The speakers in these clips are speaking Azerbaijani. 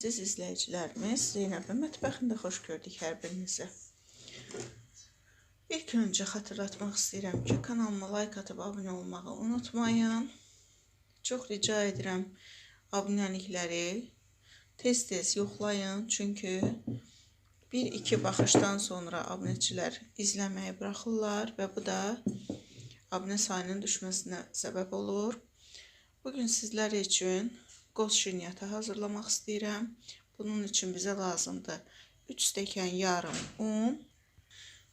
Siz izləyicilərimiz Zeynəbin mətbəxində xoş gördük hər birinizi. İlk öncə xatırlatmaq istəyirəm ki, kanalıma like atıb abunə olmağı unutmayın. Çox rica edirəm abunəlikləri tez-tez yoxlayın, çünki bir-iki baxışdan sonra abunəçilər izləməyi buraxırlar və bu da abunə sayının düşməsinə səbəb olur. Bugün sizlər üçün qoz şirniyyatı hazırlamaq istəyirəm. Bunun üçün bizə lazımdır 3 stəkan yarım un.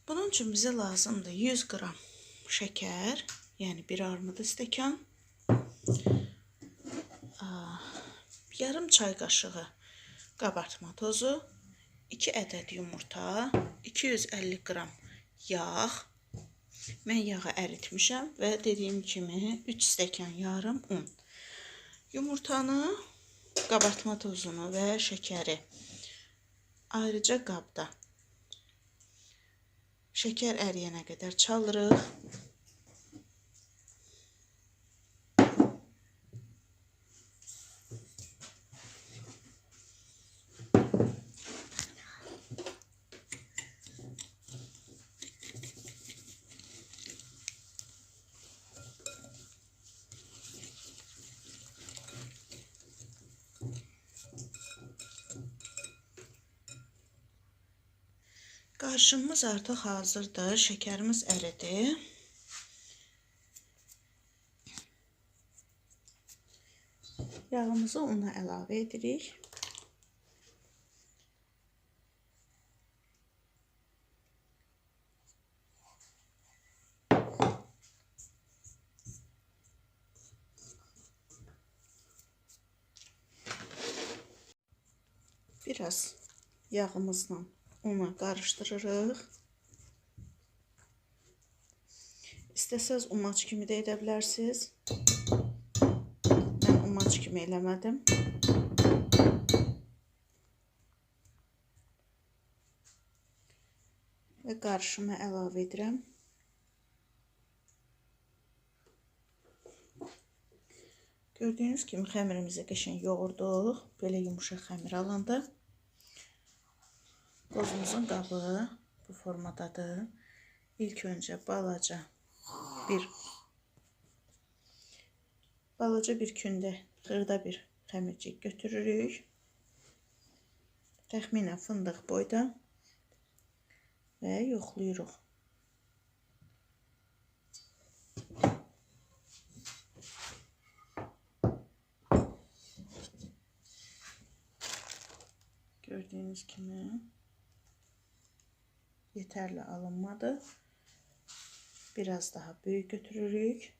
Bunun üçün bizə lazımdır 100 qram şəkər, yəni bir armud stəkan. Yarım çay qaşığı qabartma tozu, 2 ədəd yumurta, 250 qram yağ. Mən yağı əritmişəm və dediyim kimi 3 stəkan yarım un. Yumurtanı, qabartma tozunu və şəkəri ayrıca qabda şəkər əriyənə qədər çalırıq. Qarışımımız artıq hazırdır. Şəkərimiz əridi. Yağımızı una əlavə edirik. Biraz yağımızla unu qarışdırırıq. İstəsəz umaç kimi də edə bilərsiniz. Mən umaç kimi eləmədim. Və qarışımı əlavə edirəm. Gördüyünüz kimi xəmirimizi qəşəng yoğurduq. Belə yumuşaq xəmir alanda Qozumuzun qabı bu formadadır. İlk öncə balaca bir balaca bir kündə xırda bir xəmircik götürürük. Təxminən fındıq boyda və yoxlayırıq. Gördüğünüz kimi yeterli alınmadı. Biraz daha büyük götürürük.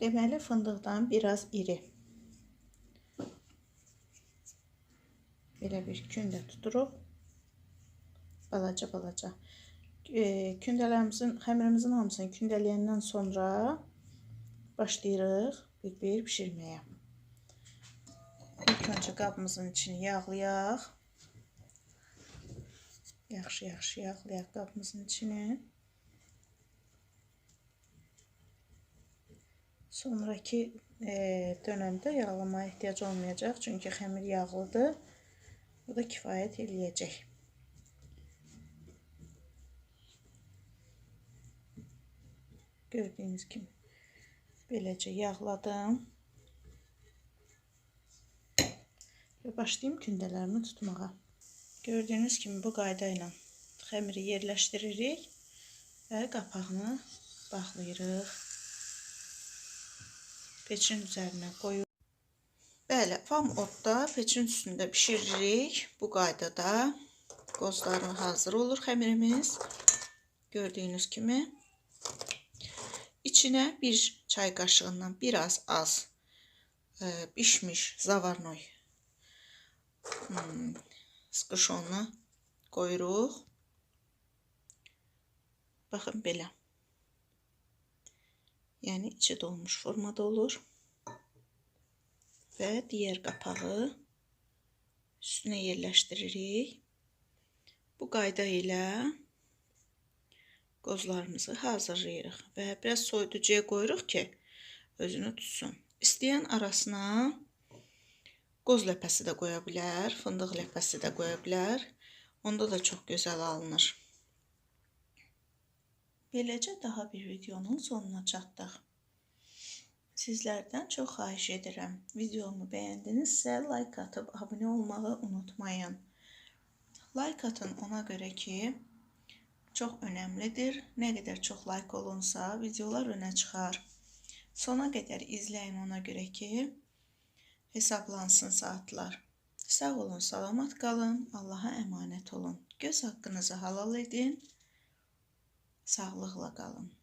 Deməli fındıqdan biraz iri. Belə bir kündə tuturuq. Balaca balaca. E, kündələrimizin, xəmirimizin hamısını kündələyəndən sonra başlayırıq bir-bir bişirməyə. Önce qabımızın içini yağlayaq. Yaxşı-yaxşı yağlayaq qabımızın içini. Sonraki e, dönəmdə yağlamaya ehtiyac olmayacaq. Çünki xəmir yağlıdır. Bu da kifayət eləyəcək. Gördüyünüz kimi beləcə yağladım. Ve başlayayım kündələrimi tutmağa. Gördüğünüz kimi bu qayda ilə xəmiri yerləşdiririk və qapağını bağlayırıq. Peçin üzərinə qoyuruq. Bəli, fam odda peçin üstündə bişiririk. Bu qaydada qozları hazır olur xəmirimiz. Gördüyünüz kimi içinə bir çay qaşığından biraz az e, pişmiş zavarnoy hmm, sıqışonu qoyuruq. Baxın belə. Yəni içi dolmuş formada olur. Və digər qapağı üstünə yerləşdiririk. Bu qayda ilə qozlarımızı hazırlayırıq və biraz soyuducuya qoyuruq ki, özünü tutsun. İstəyən arasına qoz ləpəsi də qoya bilər, fındıq ləpəsi də qoya bilər. Onda da çox gözəl alınır. Beləcə daha bir videonun sonuna çatdıq. Sizlərdən çox xahiş edirəm. Videomu bəyəndinizsə, like atıb abunə olmağı unutmayın. Like atın ona görə ki, çox önəmlidir. Nə qədər çox like olunsa, videolar önə çıxar. Sona qədər izləyin ona görə ki, hesaplansın saatlar. Sağ olun, salamat qalın, Allaha əmanət olun. Göz haqqınızı halal edin. Sağlıqla qalın.